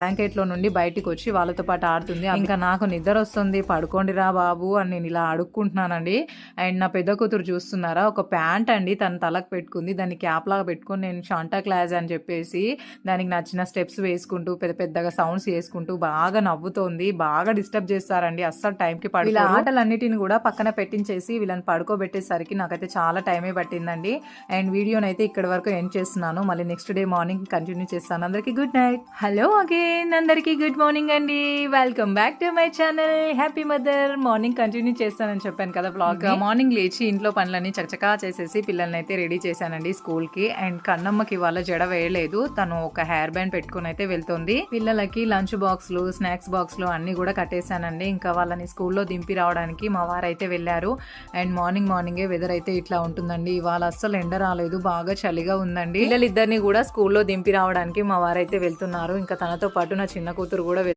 బ్లాంకెట్లో నుండి బయటికి వచ్చి వాళ్ళతో పాటు ఆడుతుంది. ఇంకా నాకు నిద్ర వస్తుంది పడుకోండిరా బాబు అని నేను ఇలా అడుక్కుంటున్నానండి. అండ్ నా పెద్ద కూతురు చూస్తున్నారా? ఒక ప్యాంట్ అండి తన తలకు పెట్టుకుంది. దాన్ని క్యాప్ లాగా పెట్టుకొని నేను షాంటా క్లాస్ అని చెప్పేసి దానికి నచ్చిన స్టెప్స్ వేసుకుంటూ పెద్ద పెద్దగా సౌండ్స్ చేసుకుంటూ బాగా నవ్వుతోంది. బాగా డిస్టర్బ్ చేస్తారండి. అస్సలు టైంకి పడి ఇలా ఆటలన్నిటిని కూడా పక్కన పెట్టించేసి వీళ్ళని పడుకోబెట్టేసరికి నాకైతే చాలా టైమే పట్టిందండి. అండ్ వీడియోని అయితే ఇక్కడ వరకు ఎండ్ చేస్తున్నాను. మళ్ళీ నెక్స్ట్ డే మార్నింగ్ కంటిన్యూ చేస్తాను. అందరికీ గుడ్ నైట్. హలో అగైన్ అందరికీ గుడ్ మార్నింగ్ అండి. Welcome back to my channel. Happy mother. Morning continue చేస్తానని చెప్పాను కదా బ్లాగ్ మార్నింగ్ లేచి ఇంట్లో పనులన్నీ చకచకా చేసేసి పిల్లల్ని అయితే రెడీ చేశానండి స్కూల్కి అండ్ కన్నమ్మకి ఇవాళ జడ వేయలేదు. తను ఒక హెయిర్ బ్యాండ్ పెట్టుకుని అయితే వెళ్తుంది. పిల్లలకి లంచ్ బాక్స్లు స్నాక్స్ బాక్స్లు అన్ని కూడా కట్టేశానండి. ఇంకా వాళ్ళని స్కూల్లో దింపి రావడానికి మా వారు అయితే వెళ్ళారు. అండ్ మార్నింగ్ మార్నింగే వెదర్ అయితే ఇట్లా ఉంటుందండి. ఇవాళ అస్సలు ఎండ రాలేదు. బాగా చలిగా ఉందండి. పిల్లలిద్దరిని కూడా స్కూల్లో దింపి రావడానికి మా వారైతే వెళ్తున్నారు. ఇంకా తనతో పాటు నా చిన్న కూతురు కూడా వెళ్-